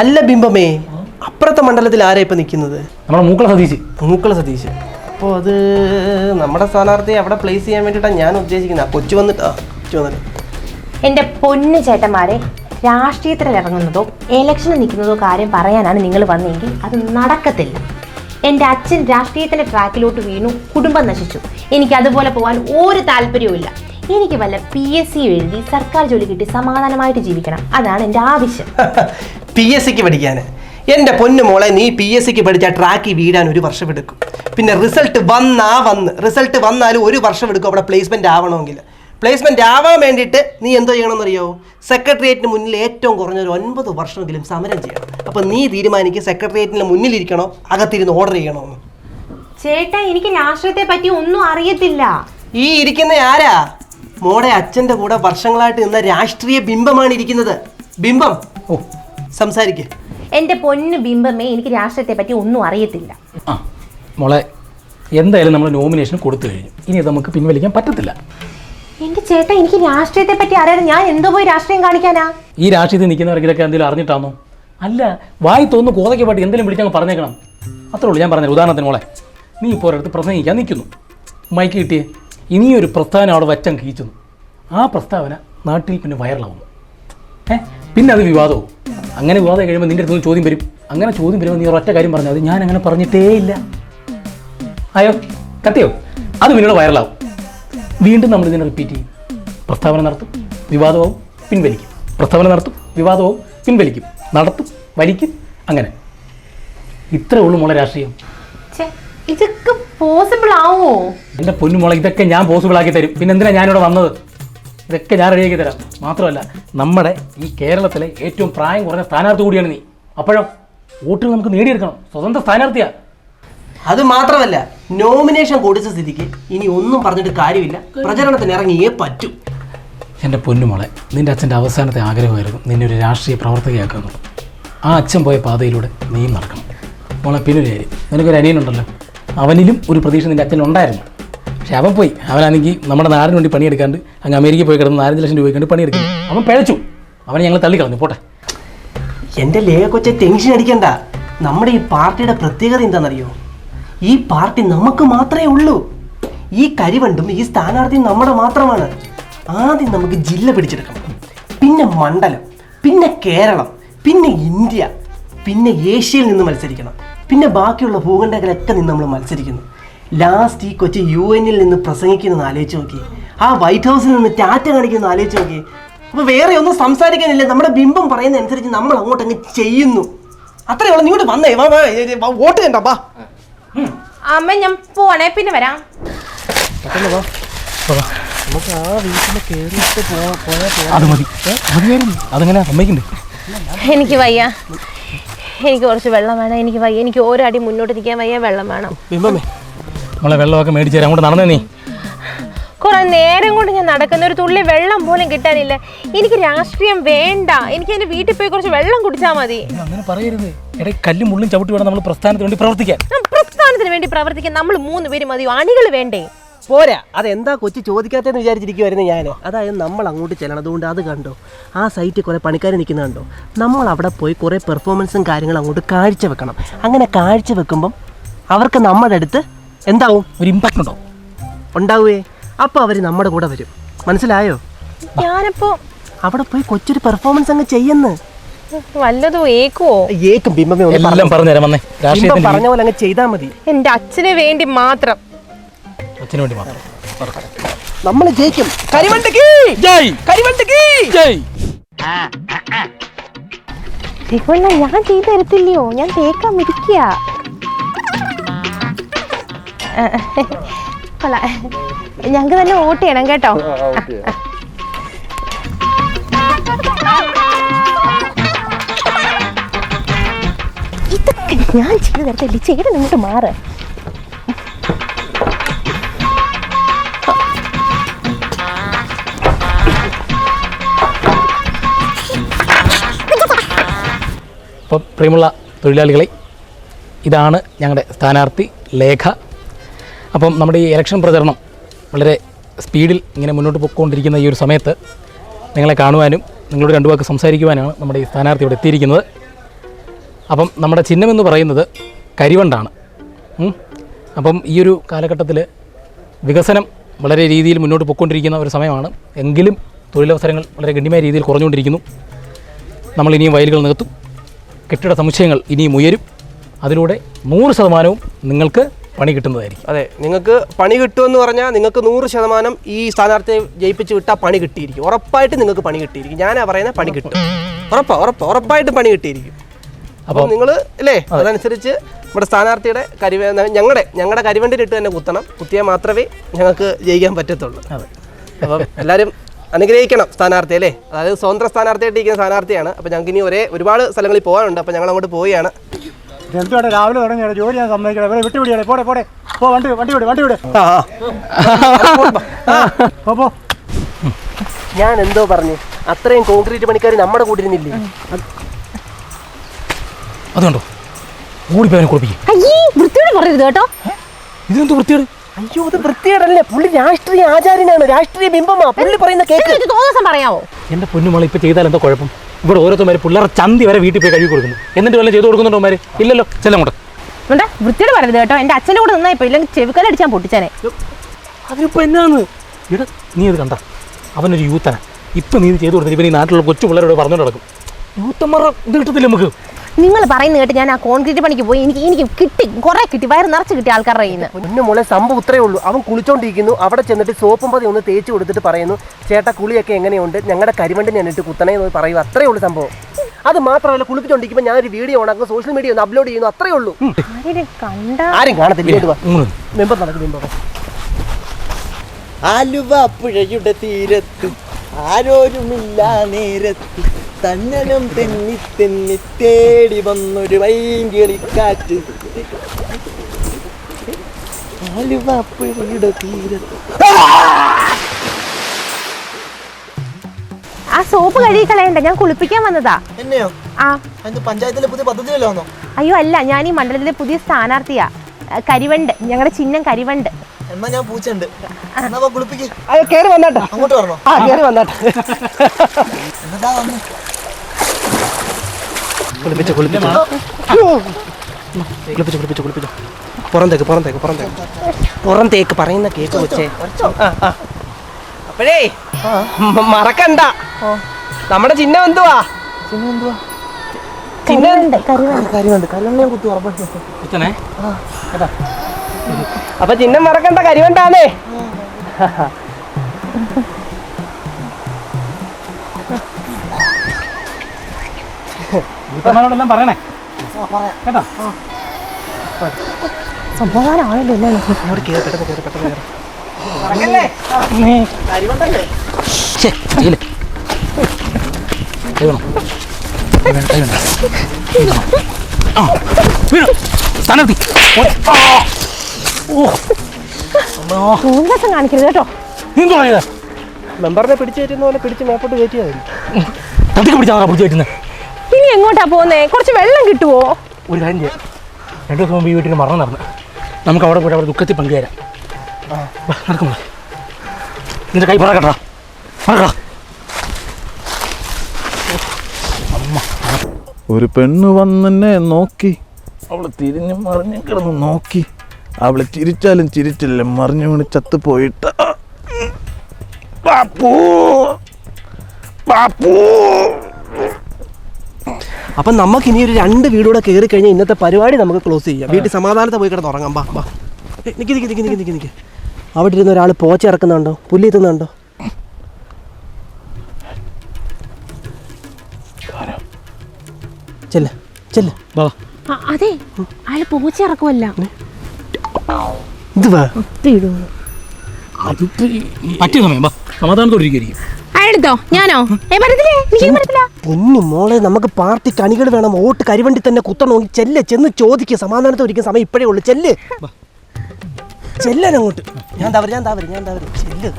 അല്ല ബിംബമേ അപ്പുറത്തെ മണ്ഡലത്തിൽ ആരാ ഇപ്പൊ നിൽക്കുന്നത്? നമ്മുടെ മൂക്കള സതീശ്. മൂക്കള സതീശ്. അപ്പോൾ അത് നമ്മുടെ സ്ഥാനാർത്ഥിയെ അവിടെ പ്ലേസ് ചെയ്യാൻ വേണ്ടിയിട്ടാണ് ഞാൻ ഉദ്ദേശിക്കുന്നത്. ആ കൊച്ചു വന്നിട്ടാ കൊച്ചു വന്നിട്ട്. എന്റെ പൊന്നു ചേട്ടന്മാരെ രാഷ്ട്രീയത്തിൽ ഇറങ്ങുന്നതോ ഇലക്ഷന് നിൽക്കുന്നതോ കാര്യം പറയാനാണ് നിങ്ങൾ വന്നെങ്കിൽ അത് നടക്കത്തില്ല. എന്റെ അച്ഛൻ രാഷ്ട്രീയത്തിന്റെ ട്രാക്കിലോട്ട് വീണു കുടുംബം നശിച്ചു. എനിക്ക് അതുപോലെ പോകാൻ ഒരു താല്പര്യവുമില്ല. എനിക്ക് വല്ല പി എസ് സി എഴുതി സർക്കാർ ജോലി കിട്ടി സമാധാനമായിട്ട് ജീവിക്കണം. അതാണ് എന്റെ ആവശ്യം. പി എസ് സിക്ക് പഠിക്കാൻ എന്റെ പൊന്നു മോളെ നീ പി എസ് സിക്ക് പഠിച്ച ട്രാക്കിൽ വീടാൻ ഒരു വർഷം എടുക്കും. പിന്നെ റിസൾട്ട് വന്നാ വന്ന്. റിസൾട്ട് വന്നാലും ഒരു വർഷം എടുക്കും അവിടെ പ്ലേസ്മെന്റ് ആവണമെങ്കിൽ. പ്ലേസ്മെന്റ് ആവാൻ വേണ്ടിയിട്ട് നീ എന്തോ ചെയ്യണമെന്നറിയോ? സെക്രട്ടേറിയറ്റിന് മുന്നിൽ ഏറ്റവും കുറഞ്ഞ ഒരു ഒൻപത് വർഷമെങ്കിലും സമരം ചെയ്യണം. അപ്പോൾ നീ തീരുമാനിക്കുക സെക്രട്ടേറിയറ്റിന് മുന്നിലിരിക്കണോ അകത്തിരുന്ന് ഓർഡർ ചെയ്യണോ ചേട്ടാ എനിക്ക് രാഷ്ട്രീയത്തെ പറ്റി ഒന്നും അറിയത്തില്ല. ഈ ഇരിക്കുന്ന ആരാ? മോടെ അച്ഛന്റെ കൂടെ വർഷങ്ങളായിട്ട് നിന്ന രാഷ്ട്രീയ ബിംബമാണ് ഇരിക്കുന്നത്. ബിംബം. ഓ. സംസാരിക്ക. എന്റെ പൊന്ന് ബിംബമേ എനിക്ക് രാഷ്ട്രീയത്തെ പറ്റി ഒന്നും അറിയത്തില്ല. ആ മോളെ എന്തായാലും നമ്മൾ നോമിനേഷൻ കൊടുത്തു കഴിഞ്ഞു. ഇനി അത് നമുക്ക് പിൻവലിക്കാൻ പറ്റത്തില്ല. എന്റെ ചേട്ടാ എനിക്ക് രാഷ്ട്രീയത്തെ പറ്റി അറിയാതെ ഞാൻ എന്തോ പോയി രാഷ്ട്രീയം കാണിക്കാനാ? ഈ രാഷ്ട്രീയത്തിൽ നിൽക്കുന്നവർക്കൊക്കെ എന്തെങ്കിലും അറിഞ്ഞിട്ടാണോ അല്ല വായി തോന്നുന്നു കോതയ്ക്ക് പാട്ട് എന്തെങ്കിലും വിളിച്ചങ്ങ് പറഞ്ഞേക്കണം. അത്രേ ഉള്ളൂ ഞാൻ പറഞ്ഞത്. ഉദാഹരണത്തിന് മോളെ നീ ഇപ്പോൾ ഒരിടത്ത് പ്രസംഗിക്കാൻ നിൽക്കുന്നു. മൈക്ക് കിട്ടിയേ. ഇനിയൊരു പ്രസ്താവന അവിടെ വച്ചം കീച്ചുന്നു ആ പ്രസ്താവന നാട്ടിൽ പിന്നെ വൈറലാവുന്നു. ഏ? പിന്നെ അത് വിവാദവും. അങ്ങനെ വിവാദം കഴിയുമ്പോൾ നിന്റെ അടുത്ത് ചോദ്യം വരും. അങ്ങനെ ചോദ്യം വരുമ്പോൾ നീ ഒരൊറ്റ കാര്യം പറഞ്ഞാൽ മതി. ഞാൻ അങ്ങനെ പറഞ്ഞിട്ടേ ഇല്ല. ആയോ കത്തിയോ? അത് പിന്നീട് വൈറലാവും. വീണ്ടും നമ്മൾ ഇതിനെ റിപ്പീറ്റ് ചെയ്യും. പ്രസ്താവന നടത്തും വിവാദവും പിൻവലിക്കും. പ്രസ്താവന നടത്തും വിവാദവും പിൻവലിക്കും. നടത്തും വലിക്കും അങ്ങനെ. ഇത്രേ ഉള്ളൂ മോളെ രാഷ്ട്രീയം. ഇതൊക്കെ പോസിബിൾ ആവോ? എന്റെ പൊന്നുമോളെ ഇതൊക്കെ ഞാൻ പോസിബിൾ ആക്കി തരും. പിന്നെ എന്തിനാ ഞാനിവിടെ വന്നത്? ഇതൊക്കെ ഞാൻ റെഡിയാക്കി തരാം. മാത്രമല്ല നമ്മുടെ ഈ കേരളത്തിലെ ഏറ്റവും പ്രായം കുറഞ്ഞ സ്ഥാനാർത്ഥി കൂടിയാണ് നീ. അപ്പോഴോ വോട്ടുകൾ നമുക്ക് നേടിയെടുക്കണം. സ്വതന്ത്ര സ്ഥാനാർത്ഥിയാ. അത് മാത്രമല്ല നോമിനേഷൻ കൊടുത്ത സ്ഥിതിക്ക് ഇനി ഒന്നും പറഞ്ഞിട്ട് കാര്യമില്ല. പ്രചരണത്തിന് ഇറങ്ങിയേ പറ്റൂ. എന്റെ പൊന്നുമോളെ നിന്റെ അച്ഛന്റെ അവസാനത്തെ ആഗ്രഹമായിരുന്നു നിന്നെ ഒരു രാഷ്ട്രീയ പ്രവർത്തകയാക്കുക എന്നുള്ളത് ആ അച്ഛൻ പോയ പാതയിലൂടെ നീയും നടക്കണം. മോളെ പിന്നെ ഒരു കാര്യം. നിനക്കൊരു അനിയനുണ്ടല്ലോ. അവനിലും ഒരു പ്രതീക്ഷ നിന്റെ അച്ഛൻ ഉണ്ടായിരുന്നു. പക്ഷെ അവൻ പോയി. അവനാണെങ്കിൽ നമ്മുടെ നാടിന് വേണ്ടി പണിയെടുക്കാണ്ട് അങ്ങ് അമേരിക്കയിൽ പോയി കിടന്ന് നാലഞ്ച് ലക്ഷം രൂപ കണ്ട് പണിയെടുക്കുന്നു. അവൻ പിഴച്ചു. അവനെ ഞങ്ങൾ തള്ളിക്കളഞ്ഞു പോട്ടെ. എന്റെ ലേഖ കൊച്ചെ ടെൻഷൻ അടിക്കണ്ട. നമ്മുടെ ഈ പാർട്ടിയുടെ പ്രത്യേകത എന്താണെന്നറിയോ? ഈ പാർട്ടി നമുക്ക് മാത്രമേ ഉള്ളൂ. ഈ കരിവണ്ടും ഈ സ്ഥാനാർത്ഥിയും നമ്മുടെ മാത്രമാണ്. ആദ്യം നമുക്ക് ജില്ല പിടിച്ചെടുക്കണം. പിന്നെ മണ്ഡലം പിന്നെ കേരളം പിന്നെ ഇന്ത്യ പിന്നെ ഏഷ്യയിൽ നിന്ന് മത്സരിക്കണം. പിന്നെ ബാക്കിയുള്ള ഭൂഖണ്ഡങ്ങളൊക്കെ നിന്ന് നമ്മൾ മത്സരിക്കുന്നു. ലാസ്റ്റ് ഈ കൊച്ചി യു എന്നിൽ നിന്ന് പ്രസംഗിക്കുന്നതെന്ന് ആലോചിച്ച് നോക്കി. ആ വൈറ്റ് ഹൗസിൽ നിന്ന് ടാറ്റ കാണിക്കുന്ന ആലോചിച്ച് നോക്കി. അപ്പോൾ വേറെ ഒന്നും സംസാരിക്കാനില്ല. നമ്മുടെ ബിംബം പറയുന്ന അനുസരിച്ച് നമ്മൾ അങ്ങോട്ട് അങ്ങ് ചെയ്യുന്നു. അത്രേ ഉള്ളൂ. നീ ഇങ്ങോട്ട് വന്നേ. വാ വാ വാ, വോട്ട് ചെയ്യണ്ട വാ. അമ്മ ഞാൻ പോണേ പിന്നെ വരാം. നമുക്ക് ആ വീട്ടിൽ കയറിയിട്ട് പോയാൽ അത് മതി. മതിയായിരുന്നു. അതെങ്ങനെ? സമ്മതിക്കണ്ടേ എനിക്ക് വയ്യ. എനിക്ക് കുറച്ച് വെള്ളം വേണം. എനിക്ക് വയ്യ. എനിക്ക് ഒരടി മുന്നോട്ട് നിൽക്കാൻ വയ്യ. വെള്ളം വേണം. ബിംബമേ നമ്മളെ വെള്ളമൊക്കെ മേടിച്ചു തരാം. അങ്ങോട്ട് നടന്നേ നീ. കുറെ നേരം കൊണ്ട് ഞാൻ നടക്കുന്ന ഒരു തുള്ളി വെള്ളം പോലും കിട്ടാനില്ല. എനിക്ക് രാഷ്ട്രീയം വേണ്ട. എനിക്ക് എന്റെ വീട്ടിൽ പോയി കുറച്ച് വെള്ളം കുടിച്ചാൽ മതി. അങ്ങനെ പറയരുത്. കല്ലും മുള്ളും ചവിട്ടി വേണം. നമ്മൾ പ്രസ്ഥാനത്തിന് വേണ്ടി പ്രവർത്തിക്കാൻ. പ്രസ്ഥാനത്തിന് വേണ്ടി പ്രവർത്തിക്കാൻ നമ്മൾ മൂന്ന് പേര് മതി അണികൾ വേണ്ടേ? പോരാ. അതെന്താ കൊച്ചു ചോദിക്കാത്തതെന്ന് വിചാരിച്ചിരിക്കുവായിരുന്നു ഞാൻ അതായത് നമ്മൾ അങ്ങോട്ട് ചെല്ലണം അതുകൊണ്ട് അത് കണ്ടോ? ആ സൈറ്റിൽ കുറേ പണിക്കാർ നിൽക്കുന്ന കണ്ടോ? നമ്മൾ അവിടെ പോയി കുറേ പെർഫോമൻസും കാര്യങ്ങളും അങ്ങോട്ട് കാഴ്ച വെക്കണം. അങ്ങനെ കാഴ്ച വെക്കുമ്പം അവർക്ക് നമ്മുടെ അടുത്ത് എന്താവും? ഒരു ഇമ്പാക്റ്റ് ഉണ്ടോ ഉണ്ടാവുകയെ അപ്പോൾ അവർ നമ്മുടെ കൂടെ വരും. മനസ്സിലായോ? ഞാനപ്പോ അവിടെ പോയി കൊച്ചൊരു പെർഫോമൻസ് അങ്ങ് ചെയ്യുന്നു. വല്ലതും ഏക്കുവോ? ഏക്കും ബിംബമേ ഒന്ന് എല്ലാം തരാം പറഞ്ഞ പോലെ അങ്ങ് ചെയ്താൽ മതി. എന്റെ അച്ഛന് വേണ്ടി മാത്രം അച്ഛന് വേണ്ടി മാത്രം. നമ്മൾ ജയിക്കും. കരിവണ്ടിക്ക്! ജയ്! കരിവണ്ടിക്ക്! ജയ്! രഘുവണ്ണ ഞാൻ ചെയ്തു തരത്തില്ലയോ? ഞാൻ തേക്കാൻ മിരിക്കുക കൊള്ളാം. ഞങ്ങൾക്ക് തന്നെ വോട്ട് ചെയ്യണം കേട്ടോ. ഇതൊക്കെ ഞാൻ ചെയ്തു തരത്തില്ല. ചേട്ടൻ ഇങ്ങോട്ട് മാറ്. അപ്പോൾ പ്രിയമുള്ള തൊഴിലാളികളെ ഇതാണ് ഞങ്ങളുടെ സ്ഥാനാർത്ഥി ലേഖ. അപ്പം നമ്മുടെ ഈ ഇലക്ഷൻ പ്രചരണം വളരെ സ്പീഡിൽ ഇങ്ങനെ മുന്നോട്ട് പോയിക്കൊണ്ടിരിക്കുന്ന ഈ ഒരു സമയത്ത് നിങ്ങളെ കാണുവാനും നിങ്ങളോട് രണ്ടു വാക്ക് സംസാരിക്കുവാനാണ് നമ്മുടെ ഈ സ്ഥാനാർത്ഥി ഇവിടെ എത്തിയിരിക്കുന്നത്. അപ്പം നമ്മുടെ ചിഹ്നമെന്ന് പറയുന്നത് കരിവണ്ടാണ്. അപ്പം ഈ ഒരു കാലഘട്ടത്തിൽ വികസനം വളരെ രീതിയിൽ മുന്നോട്ട് പോയിക്കൊണ്ടിരിക്കുന്ന ഒരു സമയമാണ്. എങ്കിലും തൊഴിലവസരങ്ങൾ വളരെ ഗണ്യമായ രീതിയിൽ കുറഞ്ഞുകൊണ്ടിരിക്കുന്നു. നമ്മൾ ഇനിയും വയലുകൾ നികത്തും. കെട്ടിട സമുച്ചയങ്ങൾ ഇനിയും ഉയരും. അതിലൂടെ നൂറ് ശതമാനവും നിങ്ങൾക്ക് പണി കിട്ടുന്നതായിരിക്കും. അതെ നിങ്ങൾക്ക് പണി കിട്ടുമെന്ന് പറഞ്ഞാൽ നിങ്ങൾക്ക് നൂറ് ശതമാനം ഈ സ്ഥാനാർത്ഥിയെ ജയിപ്പിച്ച് വിട്ടാൽ പണി കിട്ടിയിരിക്കും. ഉറപ്പായിട്ട് നിങ്ങൾക്ക് പണി കിട്ടിയിരിക്കും. ഞാനാ പറയുന്ന പണി കിട്ടും. ഉറപ്പാ ഉറപ്പാ ഉറപ്പായിട്ട് പണി കിട്ടിയിരിക്കും. അപ്പോൾ നിങ്ങൾ അല്ലേ അതനുസരിച്ച് നമ്മുടെ സ്ഥാനാർത്ഥിയുടെ കരിവ ഞങ്ങളുടെ ഞങ്ങളുടെ കരിവണ്ടിയിലിട്ട് തന്നെ കുത്തണം. കുത്തിയാൽ മാത്രമേ ഞങ്ങൾക്ക് ജയിക്കാൻ പറ്റത്തുള്ളൂ. അപ്പം എല്ലാവരും അനുഗ്രഹിക്കണം സ്ഥാനാർത്ഥി അല്ലേ? അതായത് സ്വതന്ത്ര സ്ഥാനാർത്ഥിയായിട്ട് ഇരിക്കുന്ന സ്ഥാനാർത്ഥിയാണ്. അപ്പം ഞങ്ങൾക്ക് ഇനി ഒരേ ഒരുപാട് സ്ഥലങ്ങളിൽ പോകാനുണ്ട്. അപ്പം ഞങ്ങൾ അങ്ങോട്ട് പോവുകയാണ്. എന്തുവാടെ രാവിലെ തുടങ്ങിയാണ്. ജോലി ഞാൻ സമ്മതിക്കണം. ഇവരെ വിട്ടുപിടിയാണ് പോടെ പോടെ. പോ വണ്ടി വണ്ടി വിട് വണ്ടി വിട്. പോ പോ. ഞാൻ എന്തോ പറഞ്ഞു. അത്രയും കോൺക്രീറ്റ് പണിക്കാർ നമ്മുടെ കൂട്ടിരുന്നില്ലേ അതുകൊണ്ടോ? ഓടിപ്പോയവനെ കുളിപ്പിക്കും. അയ്യേ വൃത്തിയോട് പറയരുത് കേട്ടോ. ഇതെന്ത് വൃത്തിയാണ് അയ്യോ അത് വൃത്തിയേടല്ലേ പുള്ളി രാഷ്ട്രീയ ആചാര്യനാണ്. രാഷ്ട്രീയ ബിംബമാ. പുള്ളി പറയുന്ന കേക്ക്. എന്നിട്ട് തോന്നുസം പറയാമോ എന്റെ പൊന്നുമോൾ ഇപ്പൊ ചെയ്താൽ എന്താ കുഴപ്പം? ഇവിടെ ഓരോരുത്തന്മാർ പിള്ളേരെ ചന്തി വരെ വീട്ടിൽ പോയി കഴുകി കൊടുക്കുന്നു. എന്നിട്ട് വല്ലതും ചെയ്തു കൊടുക്കുന്നുണ്ടോ മാര് ഇല്ലല്ലോ ചെല്ലാം അങ്ങോട്ട്. വേണ്ട വൃത്തിയോട് പറയരുത് കേട്ടോ. എന്റെ അച്ഛന്റെ കൂടെ നിന്നായിപ്പോ ഇല്ലെങ്കിൽ ചെവിക്കലടിച്ചാൻ പൊട്ടിച്ചേനെ. അതിനിപ്പോൾ എന്നാന്ന്? ഇവിടെ നീ ഇത് കണ്ട. അവനൊരു യൂത്തനാ. ഇപ്പോ നീ ഇത് ചെയ്തു കൊടുത്തിട്ട് ഇപ്പൊ ഈ നാട്ടിലുള്ള കൊച്ചു പിള്ളേരോട് പറഞ്ഞു നടക്കും. യൂത്തന്മാരുടെ ഇത് കിട്ടത്തില്ല നമുക്ക്? നിങ്ങൾ പറയുന്നത് കേട്ട് ഞാൻ ആ കോൺക്രീറ്റ് പണിക്ക് പോയി എനിക്ക് എനിക്ക് കിട്ടി കുറെ കിട്ടി വയറ് നിറച്ച് കിട്ടി ആൾക്കാരുടെ കയ്യിൽ നിന്ന്. പൊന്നു മോളെ സംഭവം ഇത്രേ ഉള്ളൂ. അവൻ കുളിച്ചോണ്ടിരിക്കുന്നു അവിടെ ചെന്നിട്ട് സോപ്പും പതി ഒന്ന് തേച്ച് കൊടുത്തിട്ട് പറയുന്നു ചേട്ട കുളിയൊക്കെ എങ്ങനെയുണ്ട്? ഞങ്ങളുടെ കരിമണ്ടി എന്നിട്ട് കുത്തണേ എന്ന് പറയൂ അത്രേ ഉള്ളൂ സംഭവം. അത് മാത്രമല്ല കുളിപ്പിച്ചോണ്ടിരിക്കുമ്പോൾ ഒരു വീഡിയോ ഉണ്ടാക്കും സോഷ്യൽ മീഡിയ ഒന്ന് അപ്ലോഡ് ചെയ്യുന്നു അത്രേ ഉള്ളൂ. കണ്ട? ആരും കാണത്തില്ല നടക്കും മെമ്പർ ആലുവ പുഴയുടെ തീരത്ത് ആരോരുമില്ല നേരത്ത് തന്നനം തെന്നി തെന്നി തേടി വന്നൊരു വൈകിളിക്കാറ്റ് കാറ്റ് പുഴയുടെ തീരത്ത് ആ സോപ്പ് കഴുകി കളയണ്ട ഞാൻ കുളിപ്പിക്കാൻ വന്നതാ. എന്നെയോ? ആ. അതിന്റെ പഞ്ചായത്തിലെ പുതിയ പദ്ധതി വല്ലതാണോ അയ്യോ അല്ല ഞാൻ ഈ മണ്ഡലത്തിലെ പുതിയ സ്ഥാനാർത്ഥിയാ. കരിവണ്ട് ഞങ്ങളുടെ ചിഹ്നം കരിവണ്ട്. എന്നാ ഞാൻ പൂച്ചയുണ്ട്. എന്നാ കുളിപ്പിക്ക്. അത് കയറി വന്നാട്ടോ. അങ്ങോട്ട് വരണോ? ആ കയറി വന്നാട്ടെ. എന്നതാ വന്ന്? കുളിപ്പിച്ചു കുളിപ്പിച്ചു. കുളിപ്പിച്ചു കുളിപ്പിച്ചു കുളിപ്പിച്ചു. പുറന്തേക്ക് പുറന്തേക്ക് പുറന്തേക്ക്. പുറന്തേക്ക് പറയുന്ന കേക്ക് വെച്ചേ. അപ്പോഴേ മറക്കണ്ട. നമ്മുടെ ചിഹ്നം എന്തുവാ? ഉറപ്പായിട്ടു കുത്തനെ അപ്പൊ ചിഹ്നം മറക്കണ്ട കരിവണ്ടാന്നേ. ശ്ശേ, പറയണേ. കേട്ടോ. സ്ഥാനാർത്ഥി. കാണിക്കരുത് കേട്ടോ? മെമ്പറിനെ പിടിച്ചു കയറ്റുന്ന പോലെ പിടിച്ച് മേപ്പോട്ട് കയറ്റിയാൽ മതി തട്ടിക്ക് പിടിച്ചാ പിടിച്ചു പറ്റുന്നത് ഇനി എങ്ങോട്ടാ പോകുന്നേ? കുറച്ച് വെള്ളം കിട്ടുവോ? ഒരു കാര്യം ചെയ്യാം. രണ്ടു ദിവസം മുമ്പ് ഈ വീട്ടിൽ മരണം നടന്നു. നമുക്ക് അവിടെ പോയിട്ട് അവിടെ ദുഃഖത്തിൽ പങ്കുചേരാം. നടക്കുമ്പോൾ നിന്റെ കൈ പറക്കട്ടാ പറക്കടാ. ഒരു പെണ്ണ് വന്നെന്നെ നോക്കി. അവൾ തിരിഞ്ഞു മറിഞ്ഞു കിടന്ന് നോക്കി. അവൾ ചിരിച്ചാലും ചിരിച്ചില്ല മറിഞ്ഞു വീണ് ചത്ത് പോയിട്ട്. പാപ്പൂ പാപ്പൂ അപ്പം നമുക്ക് ഇനി ഒരു രണ്ട് വീടൂടെ കയറി കഴിഞ്ഞാൽ ഇന്നത്തെ പരിപാടി നമുക്ക് ക്ലോസ് ചെയ്യാം. വീട്ടിൽ സമാധാനത്തെ പോയി കിടന്ന് ഉറങ്ങാം. ബാ ബാ. നിക്ക് നിക്ക് നിക്ക് നിക്ക് നിക്ക് നിക്ക്. അവിടെ ഇരുന്ന് ഒരാൾ പോച്ച ഇറക്കുന്നുണ്ടോ? പുല്ലി എത്തുന്നുണ്ടോ? ചെല്ല ചെല്ല. ബാ. അതെ. അയാൾ പൂച്ച ഇറക്കുമല്ല. ഇത് വാ. പറ്റിയ സമയം. ബാ സമാധാനത്തോടെ ഇരിക്കും അയാളെടുത്തോ? ഞാനോ? ഏ പറ്റത്തില്ലേ എനിക്ക് പറ്റത്തില്ല പൊന്നു മോളെ നമുക്ക് പാർട്ടി കണികൾ വേണം. വോട്ട് കരിവണ്ടി തന്നെ കുത്തണമെങ്കിൽ ചെല്ലെ ചെന്ന് ചോദിക്കുക സമാധാനത്തെ ഒരിക്കലും സമയം ഇപ്പോഴേ ഉള്ളു. ചെല്ല്. ചെല്ലാൻ അങ്ങോട്ട് ഞാൻ തവര് ഞാൻ തവര് ഞാൻ തവര്. ചെല്ല്.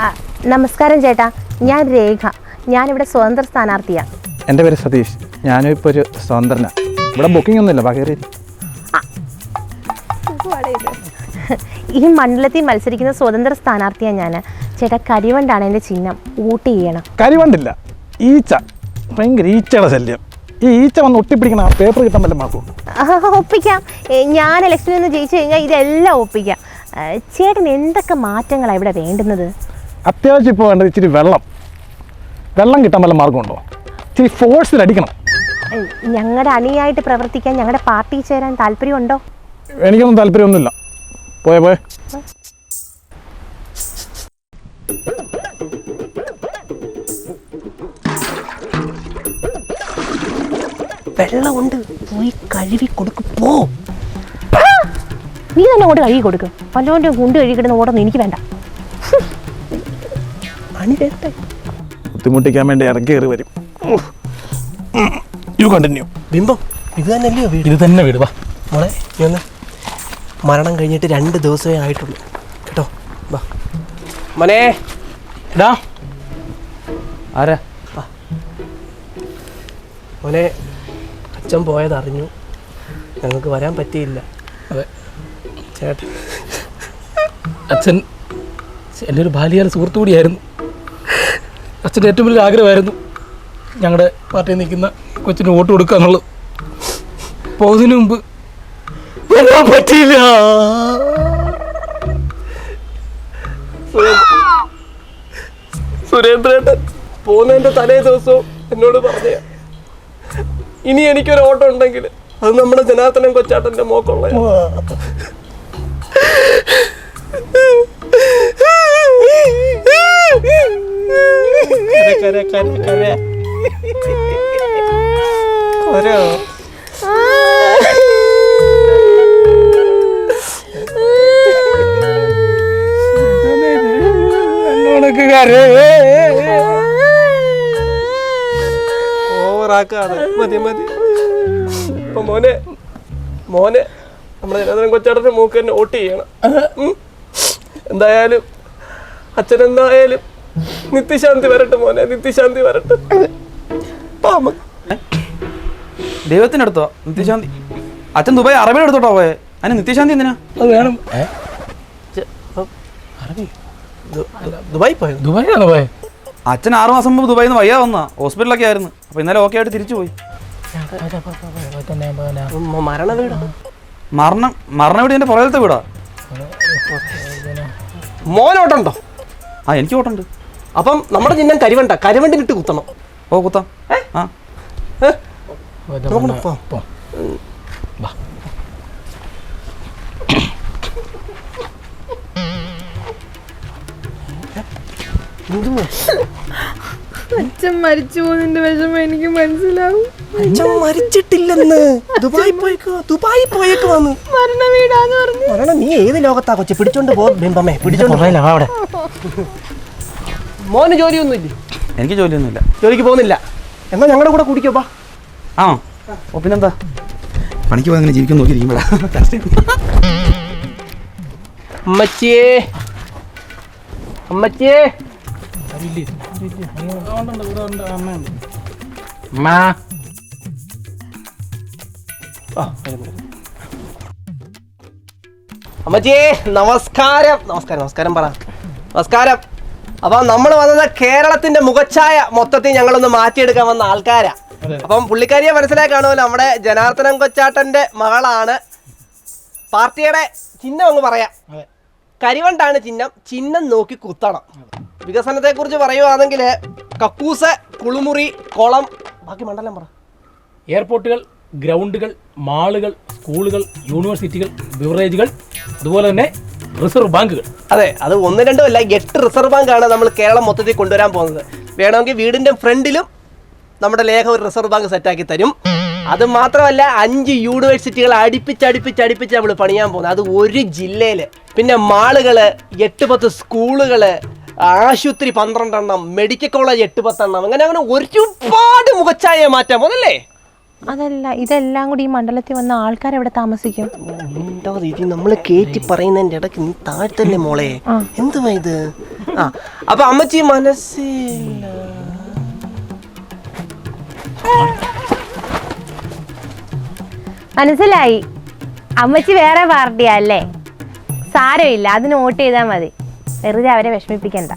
ആ, നമസ്കാരം ചേട്ടാ. ഞാൻ രേഖ. ഞാനിവിടെ സ്വതന്ത്ര സ്ഥാനാർത്ഥിയാ. എന്റെ പേര് സതീഷ്. ഞാനും ഇപ്പോൾ ഒരു സ്വതന്ത്രനാണ് ഇവിടെ ബുക്കിംഗ് ഒന്നുമില്ല. പകരം ഈ മണ്ഡലത്തിൽ മത്സരിക്കുന്ന സ്വതന്ത്ര സ്ഥാനാർത്ഥിയാ ഞാൻ ചേട്ടാ കരിവണ്ടാണ് എന്റെ ചിഹ്നം. വോട്ട് ചെയ്യണം. കരിവണ്ടില്ല. ഈച്ച. ഭയങ്കര ഈച്ചയുടെ ശല്യം. ഈ ഈച്ച വന്ന് ഒട്ടിപ്പിടിക്കണ പേപ്പർ കിട്ടാൻ വല്ല മാസം ഒപ്പിക്കാം. ഞാൻ ഇലക്ഷനിൽ നിന്ന് ജയിച്ചു കഴിഞ്ഞാൽ ഇതെല്ലാം ഒപ്പിക്കാം. ചേട്ടൻ എന്തൊക്കെ മാറ്റങ്ങളാണ് ഇവിടെ വേണ്ടുന്നത്? അത്യാവശ്യം ഇപ്പോൾ വേണ്ടത് ഇച്ചിരി വെള്ളം. വെള്ളം കിട്ടാൻ വല്ല മാർഗമുണ്ടോ ഇച്ചിരി ഫോഴ്സിൽ അടിക്കണം. ഞങ്ങളുടെ അനിയായിട്ട് പ്രവർത്തിക്കാൻ ഞങ്ങളുടെ പാർട്ടി ചേരാൻ താല്പര്യമുണ്ടോ? എനിക്കൊന്നും താല്പര്യമൊന്നുമില്ല. പോയേ പോയെ. വെള്ളമുണ്ട്. പോയി കഴുകി കൊടുക്കും പോ. നീ തന്നെ അങ്ങോട്ട് കഴുകി കൊടുക്കും. വല്ലവന്റെ കുണ്ട് കഴുകി കിടന്ന് ഓടുന്നു എനിക്ക് വേണ്ട. പണി ബുദ്ധിമുട്ടിക്കാൻ വേണ്ടി ഇറങ്ങി കയറി വരും. യു കണ്ടിന്യൂ ബിംബോ ഇത് തന്നെയല്ലയോ വീട്? ഇത് തന്നെ വീട് വാ. മോളെ നീ ഒന്ന് മരണം കഴിഞ്ഞിട്ട് രണ്ട് ദിവസമേ ആയിട്ടുള്ളൂ. കേട്ടോ? വാ. മോനെ. ഇടാ ആരാ? മോനെ അച്ഛൻ പോയതറിഞ്ഞു. ഞങ്ങൾക്ക് വരാൻ പറ്റിയില്ല. അതെ. ചേട്ടൻ. അച്ഛൻ എന്റെ ഒരു ബാല്യകാല സുഹൃത്തു കൂടിയായിരുന്നു. അച്ഛന്റെ ഏറ്റവും വലിയ ആഗ്രഹമായിരുന്നു ഞങ്ങളുടെ പാർട്ടിയിൽ നിൽക്കുന്ന കൊച്ചിന് വോട്ട് കൊടുക്കുക എന്നുള്ളത്. പോകുന്നതിന് മുമ്പ് വരാൻ പറ്റിയില്ല. സുരേന്ദ്രേട്ടൻ പോകുന്നതിന്റെ തലേ ദിവസവും എന്നോട് പറഞ്ഞ ഇനി എനിക്കൊരു ഓട്ടോ ഉണ്ടെങ്കിൽ അത് നമ്മുടെ ജനാർദ്ദനം കൊച്ചാട്ടന്റെ മോക്കുള്ള ഓവറാക്കാതെ മതി മതി. അപ്പൊ മോനെ മോനെ നമ്മുടെ ജനാർദ്ദനം കൊച്ചാട്ടന്റെ മൂക്ക് തന്നെ വോട്ട് ചെയ്യണം. എന്തായാലും അച്ഛനെന്തായാലും നിത്യശാന്തി വരട്ടെ മോനെ നിത്യശാന്തി വരട്ടെ. പാമ ദൈവത്തിനടുത്തോ? നിത്യശാന്തി. അച്ഛൻ ദുബായ് അറബിയുടെ പോയെ? അതിന് നിത്യശാന്തി എന്തിനാ? അത് വേണം. ദുബായി ദുബായ് പോയോ? ദുബായിലാണ് പോയെ? അച്ഛൻ ആറ് മാസം മുമ്പ് ദുബായിൽ നിന്ന് വയ്യാ വന്നാ. ഹോസ്പിറ്റലൊക്കെ ആയിരുന്നു. അപ്പോൾ ഇന്നലെ ഓക്കെ ആയിട്ട് തിരിച്ചു പോയി. മരണ വീടാ. മരണം മരണ വീട് എന്റെ പുറകിലത്തെ വീടാ. മോനോട്ടുണ്ടോ ആ എനിക്ക് ഓട്ടുണ്ട് അപ്പം നമ്മുടെ ചിഹ്നം കരിവണ്ട. കരിവണ്ടിലിട്ട് കുത്തണം. ഓ കുത്താം. ആ. എന്തുവാ? അച്ഛൻ മരിച്ചു പോകുന്നതിന്റെ വിഷമം എനിക്ക് മനസ്സിലാവും. അച്ഛൻ മരിച്ചിട്ടില്ലെന്ന്. ദുബായി പോയിക്കോ ദുബായി പോയേക്ക് വന്ന്. മരണ വീടാന്ന് പറഞ്ഞു. മരണം നീ ഏത് ലോകത്താ കൊച്ചു? പിടിച്ചോണ്ട് പോ ബിംബമ്മേ പിടിച്ചോണ്ട് പോ. അവിടെ. മോന് ജോലിയൊന്നുമില്ല. എനിക്ക് ജോലിയൊന്നുമില്ല. ജോലിക്ക് പോകുന്നില്ല. എന്നാ ഞങ്ങളുടെ കൂടെ കുടിക്കോ ബാ ആ ഓ പിന്നെന്താ? പണിക്ക് പോകാൻ അങ്ങനെ ജീവിക്കാൻ നോക്കിയിരിക്കുമ്പോഴാ അമ്മച്ചിയേ. അമ്മച്ചിയേ. അമ്മച്ചിയേ നമസ്കാരം. നമസ്കാരം നമസ്കാരം പറ. നമസ്കാരം. അപ്പൊ നമ്മൾ വന്നത് കേരളത്തിന്റെ മുഖച്ഛായ മൊത്തത്തിൽ ഞങ്ങളൊന്ന് മാറ്റിയെടുക്കാൻ വന്ന ആൾക്കാരാ. അപ്പം പുള്ളിക്കാരിയെ മനസ്സിലായി കാണുമല്ലോ നമ്മുടെ ജനാർദ്ദനം കൊച്ചാട്ടന്റെ മകളാണ്. പാർട്ടിയുടെ ചിഹ്നം അങ്ങ് പറയാം. കരിവണ്ടാണ് ചിഹ്നം ചിഹ്നം നോക്കി കുത്തണം. വികസനത്തെ കുറിച്ച് പറയുവാണെങ്കിൽ കക്കൂസ് കുളിമുറി കുളം ബാക്കി മണ്ഡലം പറ. എയർപോർട്ടുകൾ ഗ്രൗണ്ടുകൾ മാളുകൾ സ്കൂളുകൾ യൂണിവേഴ്സിറ്റികൾ ബിവറേജുകൾ അതുപോലെ തന്നെ റിസർവ് ബാങ്കുകൾ. അതെ അത് ഒന്ന് രണ്ടും അല്ല എട്ട് റിസർവ് ബാങ്കാണ് നമ്മൾ കേരളം മൊത്തത്തിൽ കൊണ്ടുവരാൻ പോകുന്നത്. വേണമെങ്കിൽ വീടിന്റെ ഫ്രണ്ടിലും നമ്മുടെ ലേഖ ഒരു റിസർവ് ബാങ്ക് സെറ്റാക്കി തരും. അത് മാത്രമല്ല അഞ്ച് യൂണിവേഴ്സിറ്റികൾ അടുപ്പിച്ച് അടുപ്പിച്ച് അടുപ്പിച്ച് നമ്മൾ പണിയാൻ പോകുന്നത്. അത് ഒരു ജില്ലയിൽ പിന്നെ മാളുകൾ എട്ട് പത്ത് സ്കൂളുകൾ ആശുപത്രി പന്ത്രണ്ടെണ്ണം മെഡിക്കൽ കോളേജ് എട്ട് പത്തെണ്ണം അങ്ങനെ അങ്ങനെ ഒരുപാട് മുഖച്ഛായ മാറ്റാൻ പോകുന്നല്ലേ അതല്ല ഇതെല്ലാം കൂടി ഈ മണ്ഡലത്തിൽ വന്ന ആൾക്കാർ എവിടെ താമസിക്കും? നമ്മൾ കേറ്റി പറയുന്നതിന്റെ ഇടയ്ക്ക് നീ താഴ്ത്തല്ലേ മോളെ? എന്തുവാ ഇത്? ആ അപ്പൊ അമ്മച്ചി മനസ്സിൽ മനസ്സിലായി? അമ്മച്ചി വേറെ പാർട്ടിയാ അല്ലേ? സാരമില്ല അതിന് വോട്ട് ചെയ്താൽ മതി. വെറുതെ അവരെ വിഷമിപ്പിക്കണ്ട.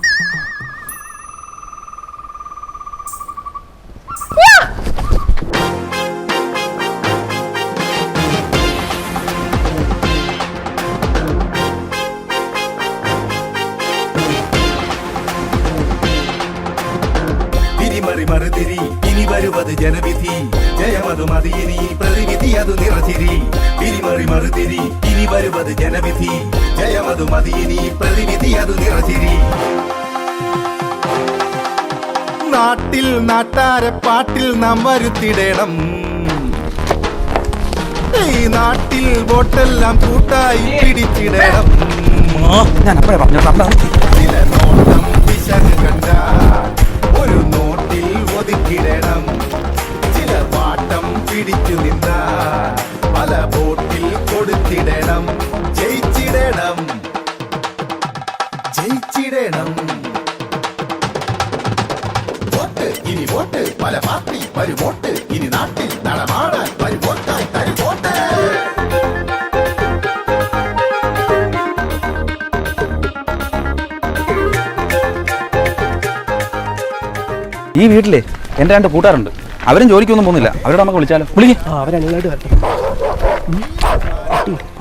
ഇനി ജനവിധി. ജയമതു ഇനി പ്രതിവിധി അത് നിറതിരി. ഇനി വരുവത് ജനവിധി. ജയമതു മതിയിനി പ്രതിവിധി അത് നിറചിരി നാട്ടിൽ നാട്ടാരെ പാട്ടിൽ നാം വരുത്തിടണം. ഈ നാട്ടിൽ വോട്ടെല്ലാം കൂട്ടായി പിടിച്ചിടണം. ഞാൻ അപ്പഴേ പറഞ്ഞു ചില നോട്ടം പിശക് കണ്ട ഒരു നോട്ടിൽ ഒതുക്കിടണം. ചില പാട്ടം പിടിച്ചു നിന്ന പല ബോട്ടിൽ കൊടുത്തിടണം. ജയിച്ചിടണം. ജയിച്ചിടണം. വോട്ട് ഇനി വോട്ട്. പല പാർട്ടി വരുവോട്ട് ഇനി നാട്ടിൽ നടമാടാൻ വരുവോട്ടായി തരുവോട്ട് ഈ വീട്ടിലെ എന്റെ രണ്ട് കൂട്ടുകാരുണ്ട്. അവരും ജോലിക്കൊന്നും പോകുന്നില്ല. അവരോട് നമുക്ക് വിളിച്ചാലോ? വിളിക്കും. ആ അവരണികളായിട്ട് വരട്ടെ.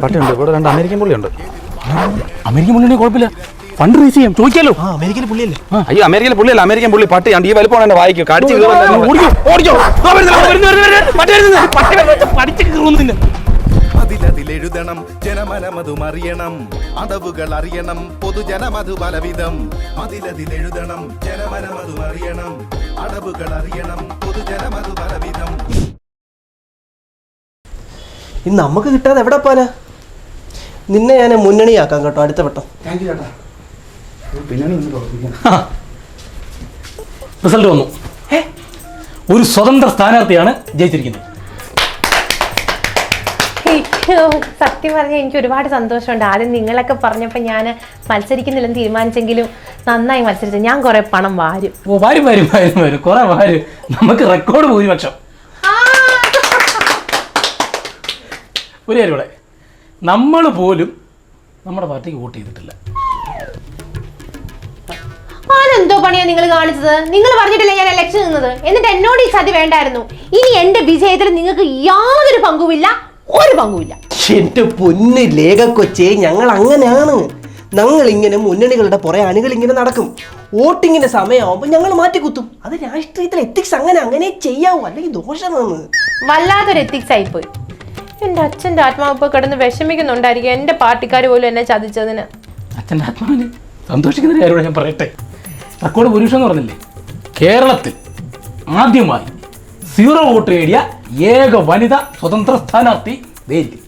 പട്ടിയുണ്ട് ഇവിടെ രണ്ട് അമേരിക്കൻ പുള്ളിയുണ്ട്. അമേരിക്കൻ പുള്ളിയുടെ കുഴപ്പമില്ല. ഫണ്ട് റീസ് ചെയ്യാം. ചോദിക്കാലോ? ആ അമേരിക്കൻ പുള്ളിയല്ലേ? അയ്യോ അമേരിക്കൻ പുള്ളിയല്ല അമേരിക്കൻ പുള്ളി പട്ടി. ഈ വലിപ്പമാണ് എന്നെ വായിക്കും. കടിച്ച്. ഓടിക്കോ ഓടിക്കോ. പഠിച്ച് കീറുന്നു അതിലതിലെഴുതണം ജനമനമതും അറിയണം അടവുകൾ അറിയണം പൊതുജനമതു പലവിധം അതിലതിലെഴുതണം ജനമനമതും അറിയണം അടവുകൾ അറിയണം പൊതുജനമതു പലവിധം ഇന്ന് നമുക്ക് കിട്ടാതെ എവിടെ പോനാ നിന്നെ ഞാൻ മുന്നണിയാക്കാം കേട്ടോ അടുത്ത വട്ടം. റിസൾട്ട് വന്നു. ഒരു സ്വതന്ത്ര സ്ഥാനാർത്ഥിയാണ് ജയിച്ചിരിക്കുന്നത്. അയ്യോ, സത്യം പറഞ്ഞാൽ എനിക്ക് ഒരുപാട് സന്തോഷമുണ്ട്. ആദ്യം നിങ്ങളൊക്കെ പറഞ്ഞപ്പോൾ ഞാൻ മത്സരിക്കുന്നില്ലെന്ന് തീരുമാനിച്ചെങ്കിലും നന്നായി മത്സരിച്ചു. ഞാൻ കുറെ പണം വാരും. ഓ വാരും വാരും വാരും വാരും. കുറെ വാരും. നമുക്ക് റെക്കോർഡ് ഭൂരിപക്ഷം. ഒരു കാര്യം ഇവിടെ. നമ്മൾ പോലും നമ്മുടെ പാർട്ടിക്ക് വോട്ട് ചെയ്തിട്ടില്ല. എന്തോ പണിയാ നിങ്ങൾ കാണിച്ചത്? നിങ്ങൾ പറഞ്ഞിട്ടില്ല ഞാൻ ഇലക്ഷൻ നിന്നത്? എന്നിട്ട് എന്നോട് ഈ ചതി വേണ്ടായിരുന്നു. ഇനി എന്റെ വിജയത്തിൽ നിങ്ങൾക്ക് യാതൊരു പങ്കുമില്ല ഒരു പങ്കുമില്ല. എന്റെ പൊന്ന് ലേഖ കൊച്ചേ ഞങ്ങൾ അങ്ങനെയാണ്. ഞങ്ങൾ ഇങ്ങനെ മുന്നണികളുടെ പുറേ അണികൾ ഇങ്ങനെ നടക്കും. വോട്ടിങ്ങിന്റെ സമയമാകുമ്പോൾ ഞങ്ങൾ മാറ്റി കുത്തും അത് രാഷ്ട്രീയത്തിൽ എത്തിക്സ് അങ്ങനെ അങ്ങനെ ചെയ്യാവൂ. അല്ലെങ്കിൽ ദോഷമാണ് വല്ലാത്തൊരു എത്തിക്സ് ആയിപ്പോയി. എന്റെ അച്ഛന്റെ ആത്മാവ് ഇപ്പോൾ കിടന്ന് വിഷമിക്കുന്നുണ്ടായിരിക്കും. എന്റെ പാർട്ടിക്കാർ പോലും എന്നെ ചതിച്ചതിന്. അച്ഛന്റെ ആത്മാവിന് സന്തോഷിക്കുന്ന കാര്യമാണ് ഞാൻ പറയട്ടെ. റെക്കോർഡ് പുരുഷൻ എന്ന് പറഞ്ഞില്ലേ? കേരളത്തിൽ ആദ്യമായി സീറോ വോട്ട് നേടിയ ഏക വനിത സ്വതന്ത്ര സ്ഥാനാർത്ഥി ദേരി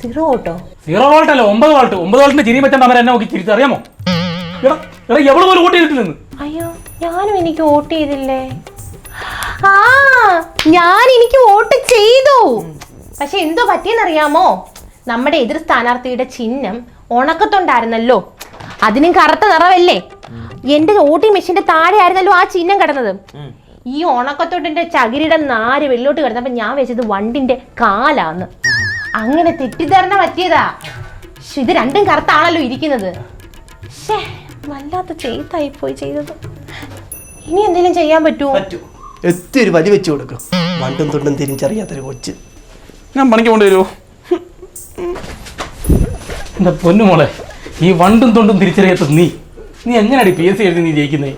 സീറോ വോട്ടോ? സീറോ വോൾട്ട് അല്ല ഒമ്പത് വോൾട്ട് ഒമ്പത് വോൾട്ടിന്റെ ചിരി പറ്റാൻ അവർ എന്നെ നോക്കി തിരിച്ചറിയാമോ എടാ എടാ എവിടെ പോലും വോട്ട് ചെയ്തിട്ടില്ലെന്ന്? അയ്യോ ഞാനും എനിക്ക് വോട്ട് ചെയ്തില്ലേ? ആ ഞാൻ എനിക്ക് വോട്ട് ചെയ്തു. പക്ഷെ എന്തോ പറ്റിയെന്നറിയാമോ? നമ്മുടെ എതിർ സ്ഥാനാർത്ഥിയുടെ ചിഹ്നം ഉണക്കത്തൊണ്ടായിരുന്നല്ലോ. അതിനും കറുത്ത നിറവല്ലേ? എന്റെ വോട്ടിംഗ് മെഷീന്റെ താഴെ ആയിരുന്നല്ലോ ആ ചിഹ്നം കിടന്നത്. ഈ ഉണക്കത്തൊട്ടിന്റെ ചകിരിയുടെ നാര് വെള്ളോട്ട് കിടന്നപ്പോ ഞാൻ വെച്ചത് വണ്ടിന്റെ കാലാന്ന്. അങ്ങനെ തെറ്റിദ്ധാരണ പറ്റിയതാ. ശ്ശെ, ഇത് രണ്ടും കറുത്താണല്ലോ ഇരിക്കുന്നത്. ശ്ശേ, വല്ലാത്ത ചെയ്തായി പോയി ചെയ്തത്. ഇനി എന്തെങ്കിലും ചെയ്യാൻ പറ്റുമോ? പറ്റൂ. എത്തിയൊരു വലി വെച്ച് കൊടുക്കും വണ്ടും തൊണ്ടും തിരിച്ചറിയാത്തൊരു കൊച്ച്. ഞാൻ പണിക്ക് കൊണ്ടുവരുമോ എന്റെ പൊന്നുമോളെ ഈ വണ്ടും തൊണ്ടും തിരിച്ചറിയാത്ത നീ. നീ എങ്ങനെയാണ് പി എസ് സി എഴുതി നീ ജയിക്കുന്നേ?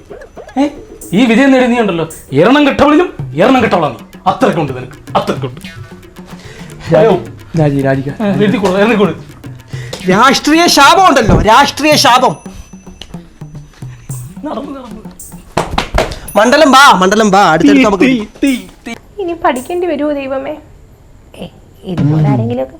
ഏ? ഈ വിജയം നേടി നീ ഉണ്ടല്ലോ. എറണം കെട്ടവളിലും എറണം കെട്ടവളാണ്. നീ അത്രക്കുണ്ട് നിനക്ക്. അത്രക്കുണ്ട് രാജി രാജിക്ക. എഴുതി കൊടു എഴുതി കൊടു. രാഷ്ട്രീയ ശാപം ഉണ്ടല്ലോ. രാഷ്ട്രീയ ശാപം. നടന്നു നടന്നു. മണ്ഡലം വാ മണ്ഡലം വാ. അടുത്തടുത്ത് നമുക്ക് ഇനി പഠിക്കേണ്ടി വരുമോ ദൈവമേ? ഇതുപോലെ ആരെങ്കിലുമൊക്കെ